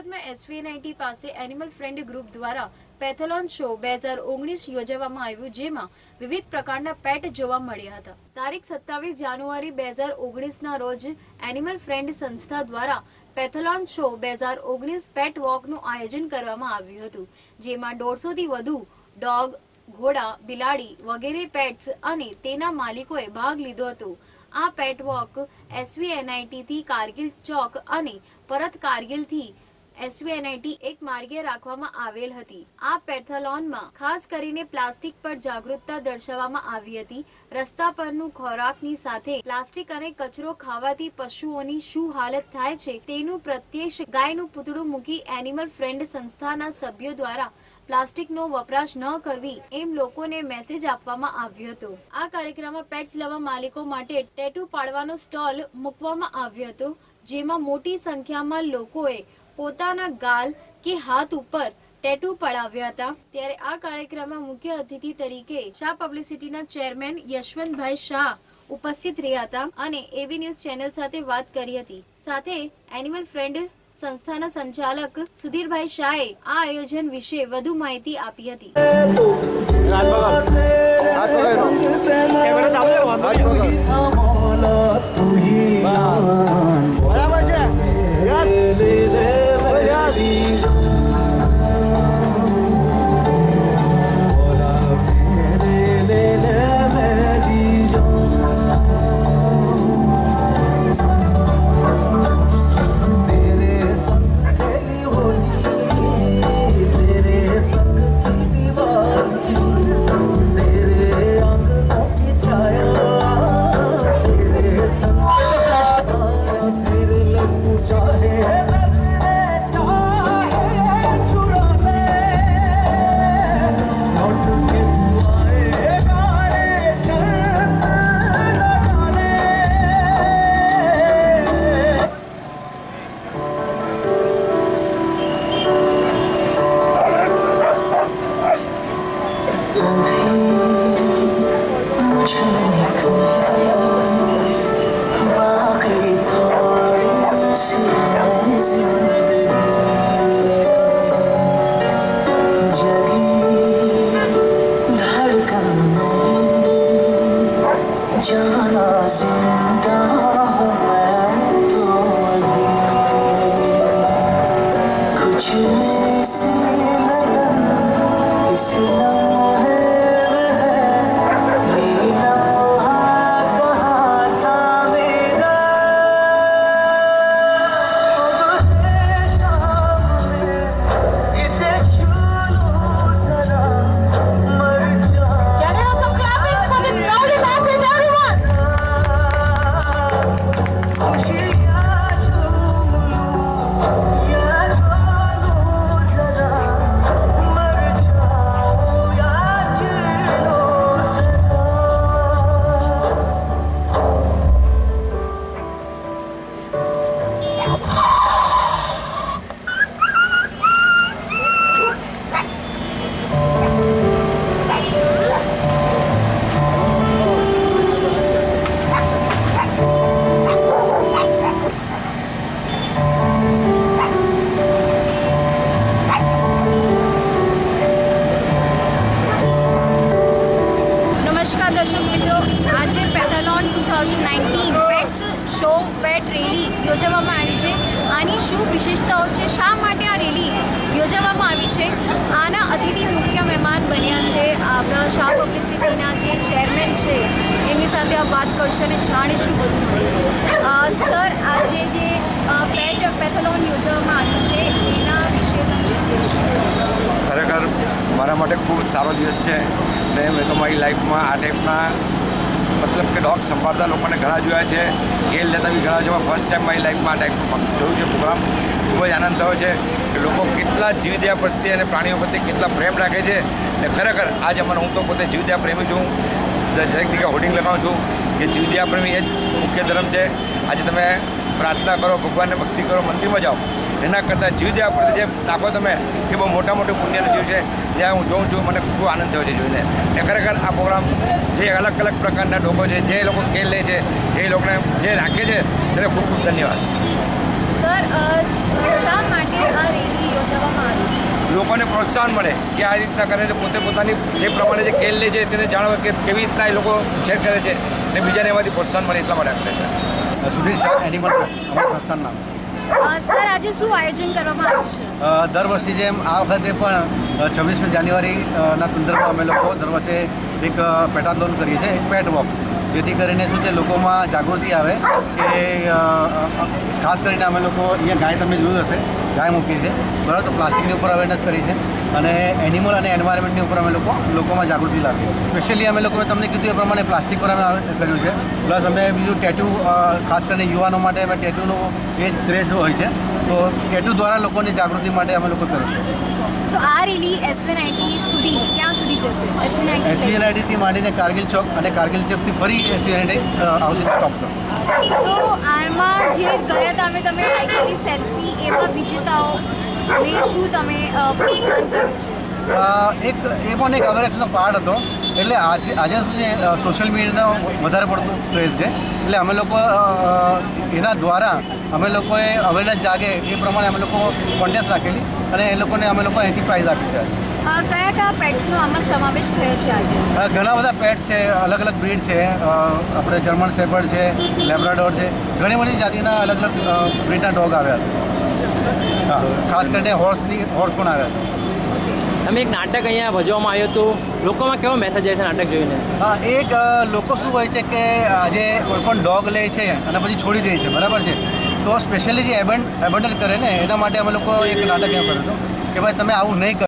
સુરતમાં એસવીએનઆઈટી પાસે animal friend group દ્વારા પેથેલોન શો બે હજાર ઓગણીસ યોજવામાં આવ્યું, જેમાં વિવિધ પ્રકારના પેટ જોવા મળ્યા હતા. તારીખ સત્તાવીસ જાન્યુઆરી બે હજાર ઓગણીસના રોજ એનિમલ ફ્રેન્ડ સંસ્થા દ્વારા પેથેલોન શો બે હજાર ઓગણીસ પેટ વોકનું આયોજન કરવામાં આવ્યું હતું, જેમાં દોઢસોથી વધુ ડોગ ઘોડા, બિલાડી વગેરે પેટ્સ અને તેના માલિકોએ ભાગ લીધો હતો. આ પેટ વોક એસવીએનઆઈટી થી કારગિલ ચોક અને પરત કારગિલથી એસવીએનઆઈટી એક માર્ગે રાખવામાં આવેલ હતી. આ પેથોલોનમાં ખાસ કરીને પ્લાસ્ટિક પર જાગૃતતા દર્શાવવામાં આવી હતી. રસ્તા પરનું ખોરાકની સાથે પ્લાસ્ટિક અને કચરો ખાવાથી પશુઓની શું હાલત થાય છે તેનું પ્રત્યક્ષ ગાયનું પૂતળું મૂકી એનિમલ ફ્રેન્ડ સંસ્થાના સભ્યો દ્વારા પ્લાસ્ટિકનો વપરાશ ન કરવી એમ લોકોને મેસેજ આપવામાં આવ્યો હતો. આ કાર્યક્રમમાં પેટ્સ લવા માલિકો માટે ટેટુ પાડવાનો સ્ટોલ મૂકવામાં આવ્યો હતો, જેમાં મોટી સંખ્યામાં લોકોએ પોતાના ગાલ કે હાથ ઉપર ટેટુ પડાવ્યા હતા. ત્યારે આ કાર્યક્રમમાં મુખ્ય અતિથિ તરીકે શાહ પબ્લિસિટીના ચેરમેન યશવંતભાઈ શાહ ઉપસ્થિત રહ્યા હતા અને એબી ન્યૂઝ ચેનલ સાથે વાત કરી હતી. સાથે એનિમલ ફ્રેન્ડ સંસ્થાના સંચાલક સુધીરભાઈ શાહે આ આયોજન વિશે વધુ માહિતી આપી હતી. બરાબર છે? 전화진다 외톨이 그중 યોજવામાં આવી છે. આની શું વિશેષતાઓ છે? શા માટે આ રેલી યોજવામાં આવી છે? આના અતિથિ મુખ્ય મહેમાન બન્યા છે. આપણા શાહ પબ્લિસિટીના જે ચેરમેન છે, એમની સાથે આ વાત કરશું અને જાણીશું બધું. સર, આજે જે પેટ, પેથાલોન યોજવામાં આવ્યું છે, એના વિશે? ખરેખર મારા માટે ખૂબ સારો દિવસ છે. ને મેં તો મારી લાઈફમાં આ ટાઈપના, મતલબ કે ડોગ સંભાળતા લોકોને ઘણા જોયા છે. ગેલ લેતા બી ઘણા જોયા ફર્સ્ટ ટાઈમ મારી લાઈફમાં આ ટાઈપનું જોયું છે પ્રોગ્રામ ખૂબ જ આનંદ થયો છે કે લોકો કેટલા જીવદયા પ્રત્યે અને પ્રાણીઓ પ્રત્યે કેટલા પ્રેમ રાખે છે. ને ખરેખર આજે મને હું તો પોતે જીવદયા પ્રેમી છું. દરેક જગ્યાએ હોર્ડિંગ લગાવું છું કે જીવદયા પ્રેમી એ જ મુખ્ય ધર્મ છે. આજે તમે પ્રાર્થના કરો, ભગવાનને ભક્તિ કરો, મંદિરમાં જાઓ. એના કરતાં જીવદયા પ્રત્યે જે નાખો તમે એ બહુ મોટા મોટું પુણ્યનું જીવ છે જ્યાં હું જોઉં છું મને ખૂબ આનંદ થયો છે જોઈને. એ ખરેખર આ પ્રોગ્રામ જે અલગ અલગ પ્રકારના લોકો છે જે લોકો ખેલ લે છે જે લોકોને જે રાખે છે તેને ખૂબ ખૂબ ધન્યવાદ. સર શા માટે આ લોકોને પ્રોત્સાહન મળે કે આ રીતના કરે છે પોતે પોતાની જે પ્રમાણે જે કેલ લે છે તેને જાણવે કે કેવી રીતના એ લોકો શેર કરે છે ને બીજાને એમાંથી પ્રોત્સાહન મળે એટલા માટે આપે છે. સુધીર શાહ એનિમલ અમારા સંસ્થાનું નામ. સર, આજે શું આયોજન કરવામાં દર વર્ષની જેમ આ વખતે પણ છવ્વીસમી જાન્યુઆરીના સંદર્ભમાં અમે લોકો દર વર્ષે એક પેટાથલોન કરીએ છીએ, એક પેટ વોક જેથી કરીને શું છે, લોકોમાં જાગૃતિ આવે કે ખાસ કરીને અમે લોકો અહીંયા ગાય તમે જોયું હશે, ગાય મૂકી છે બરાબર, તો પ્લાસ્ટિકની ઉપર અવેરનેસ કરી છે અને એનિમલ અને એન્વાયરમેન્ટની ઉપર અમે લોકો, લોકોમાં જાગૃતિ લાવીએ. સ્પેશિયલી અમે લોકોએ તમને કીધું એ પ્રમાણે પ્લાસ્ટિક પર અમે કર્યું છે. પ્લસ અમે બીજું ટેટુ ખાસ કરીને યુવાનો માટે અમે ટેટુનો એ ક્રેઝ હોય છે. તો ટેટુ દ્વારા લોકોની જાગૃતિ માટે અમે લોકો કર્યું છે. તો આ રેલી એસવે નાઇન્ટી સુધી ક્યાં સુધી જશે. માંડીને કારગિલ ચોક અને કારગિલ ચોકથી ફરી એસવીએનઆઈડી આવશે સ્ટોપ પર. તો આમાં જે ગયા તમે તમે લાઈકલી સેલ્ફી એમાં વિજેતાઓ ને શું તમે પ્રોત્સાહન કર્યું છે? એક એ પણ એક અવેરનેસનો પાર્ટ હતો. એટલે આજે આજે છે સોશિયલ મીડિયાનો વધારે પડતો ક્રેઝ છે. એટલે અમે લોકો એના દ્વારા અમે લોકોએ અવેરનેસ જાગે એ પ્રમાણે અમે લોકો કોન્ટેસ્ટ રાખેલી અને એ લોકોને અમે લોકો અહીંથી પ્રાઇઝ આપી છે અ, કયા કયા પેટ્સનો આમાં સમાવેશ થયો છે આજે? ઘણા બધા પેટ્સ છે અલગ અલગ બ્રીડ છે. આપણે જર્મન સેપર્ડ છે લેબ્રાડોર છે. ઘણી બધી જાતિના અલગ અલગ બ્રીડના ડોગ આવ્યા હતા ખાસ કરીને હોર્સની હોર્સ પણ આવ્યા હતા તમે એક નાટક અહીંયા ભજવામાં આવ્યું હતું. લોકોમાં કેવો મેસેજ આવે છે નાટક જોઈને? હા એક લોકો શું હોય છે કે આજે કોઈ પણ ડોગ લે છે અને પછી છોડી દે છે બરાબર છે? તો સ્પેશિયલી જે એબન્ડ એબન્ડન કરે ને એના માટે અમે લોકો એક નાટક એમ કર્યું હતું કે ભાઈ તમે આવું નહીં કરો.